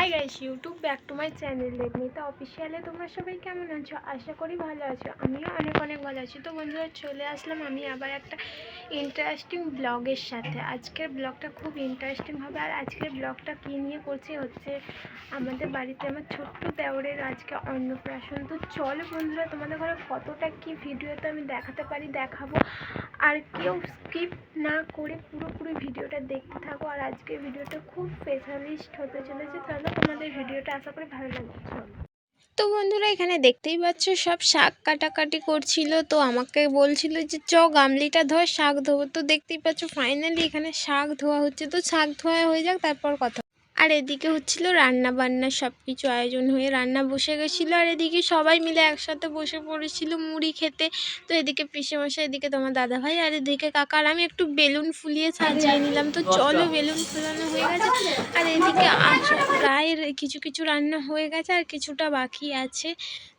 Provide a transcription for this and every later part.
Hi guys YouTube back to my channel লেগমিতা অফিসিয়ালে তোমরা সবাই কেমন আছো? আশা করি ভালো আছো। আমিও অনেক অনেক ভালো আছি। তো বন্ধুরা, চলে আসলাম আমি আবার একটা ইন্টারেস্টিং ব্লগের সাথে। আজকের ব্লগটা খুব ইন্টারেস্টিং হবে। আর আজকের ব্লগটা কী নিয়ে করছি হচ্ছে, আমাদের বাড়িতে আমার ছোট্ট দেওরের আজকে অন্নপ্রাশন। তো চলো বন্ধুরা, তোমাদের ঘরে কতটা কি ভিডিওতে আমি দেখাতে পারি, দেখাবো। আর কেউ স্কিপ না করে পুরোপুরি ভিডিওটা দেখতে থাকো। আর আজকের ভিডিওটা খুব স্পেশালিস্ট হতে চলেছে। তাহলে তোমাদের ভিডিওটা আশা করি ভালো লাগবে তো বন্ধুরা, এখানে দেখতেই পাচ্ছ, সব শাক কাটাকাটি করছিল। তো আমাকে বলছিল যে, চ, গামলিটা ধোয় শাক ধোবো। তো দেখতেই পাচ্ছ ফাইনালি এখানে শাক ধোয়া হচ্ছে। তো শাক ধোয়া হয়ে যাক, তারপর কথা আর এদিকে হচ্ছিল রান্না বান্না সব কিছু আয়োজন হয়ে রান্না বসে গেছিল আর এদিকে সবাই মিলে একসাথে বসে পড়েছিল মুড়ি খেতে। তো এদিকে পিসে মশাই এদিকে তোমার দাদা ভাই আর এদিকে কাকা আর আমি একটু বেলুন ফুলিয়ে সাজিয়ে নিলাম। তো চলো বেলুন ফুলানো হয়ে গেছে আর এদিকে প্রায় কিছু কিছু রান্না হয়ে গেছে আর কিছুটা বাকি আছে।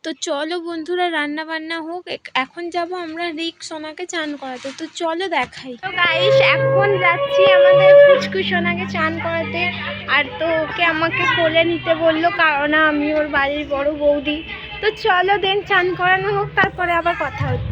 তো চলো বন্ধুরা রান্না বান্না হোক এক- এখন যাব আমরা রিক সোনাকে চান করাতে। তো চলো দেখাই। তো গাইস এখন যাচ্ছি আমাদের পুচকু সোনাকে চান করাতে। আর তো ওকে আমাকে কোলে নিতে বলল, কারণ আমি ওর বাড়ির বড় বৌদি। তো চলো দেন, চান করানো হোক, তারপরে আবার কথা হচ্ছে।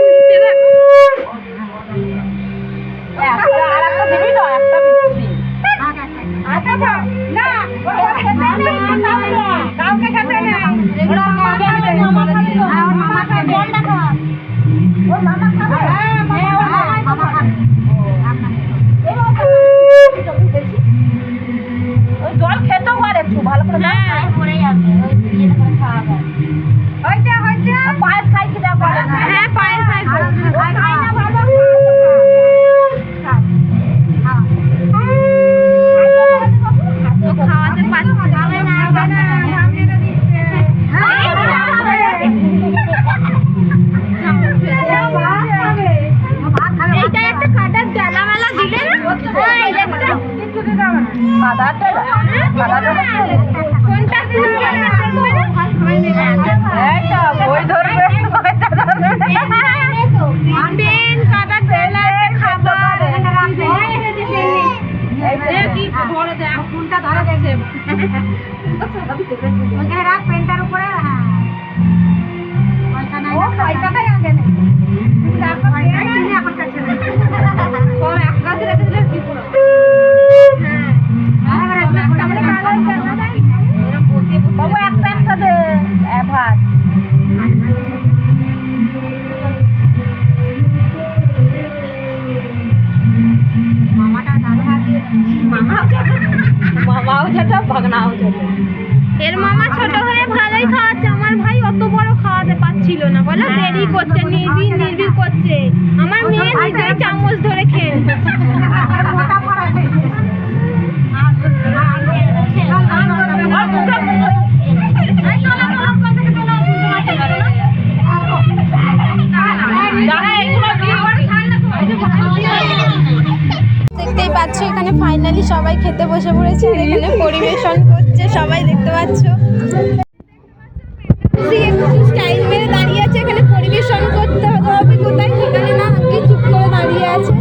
বড় খাওয়াতে পারছিল না। বলো দেরি করছে নির্বিড় নির্বিড় করছে। আমার মেয়ে নিজেই চামচ ধরে খেয়ে দেখতেই পাচ্ছ এখানে ফাইনালি সবাই খেতে বসে পড়েছে আর এখানে পরিবেশন করছে সবাই দেখতে পাচ্ছ। পরিবেশন করতে হবে। কোথায়? সেখানে না চুপ করে দাঁড়িয়ে আছে।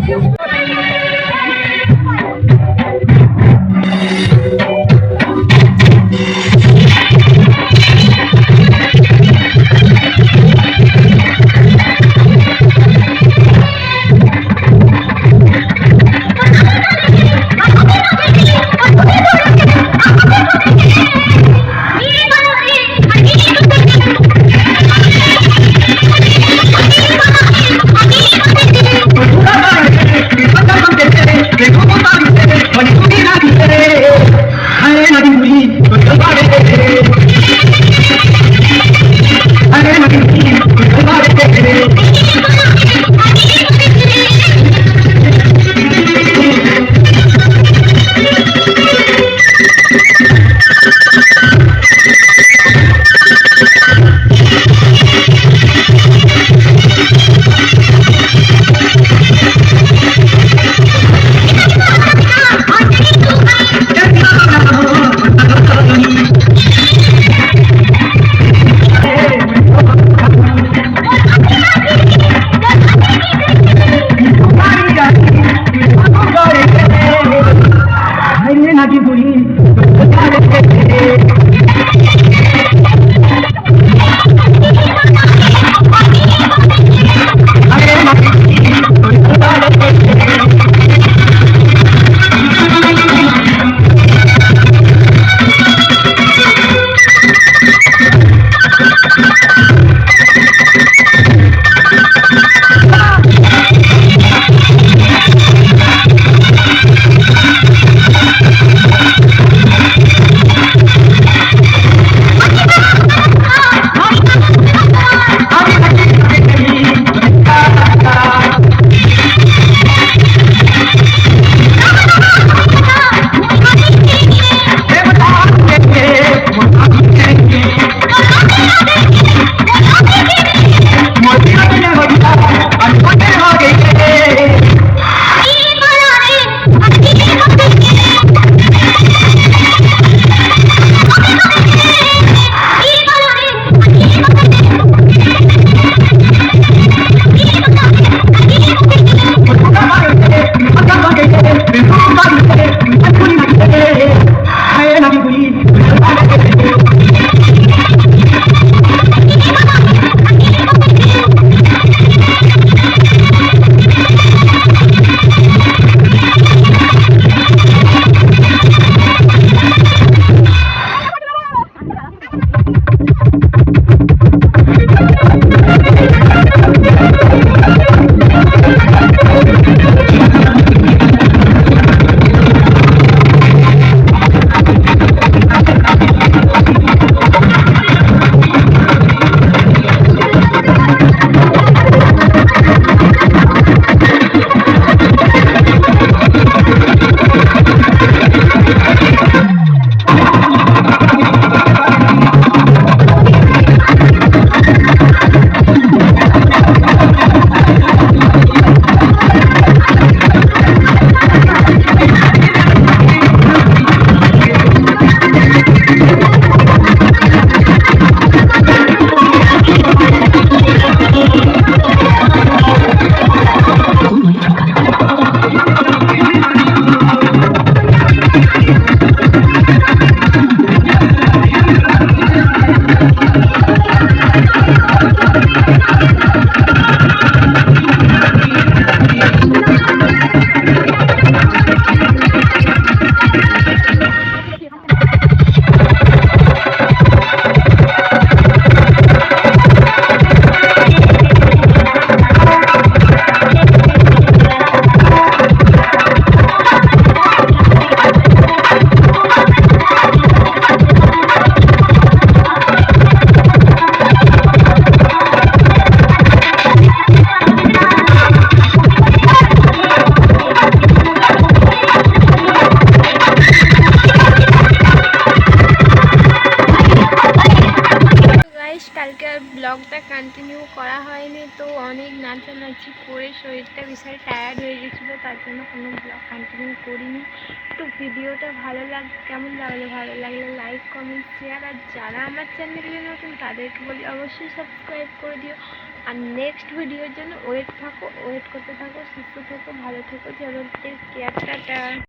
অনেক নাচানাচি করে শরীরটা বিশাল টায়ার্ড হয়ে গেছিল, তার জন্য কোনো ব্লগ কন্টিনিউ করিনি। তো ভিডিওটা ভালো লাগ, কেমন লাগল? ভালো লাগলে লাইক কমেন্ট শেয়ার আর যারা আমার চ্যানেলে নতুন, তাদেরকে বলি অবশ্যই সাবস্ক্রাইব করে দিও। আর নেক্সট ভিডিওর জন্য ওয়েট থাকো ওয়েট করতে থাকো, সুস্থ থেকো, ভালো থেকো চলো কেয়ার টাটা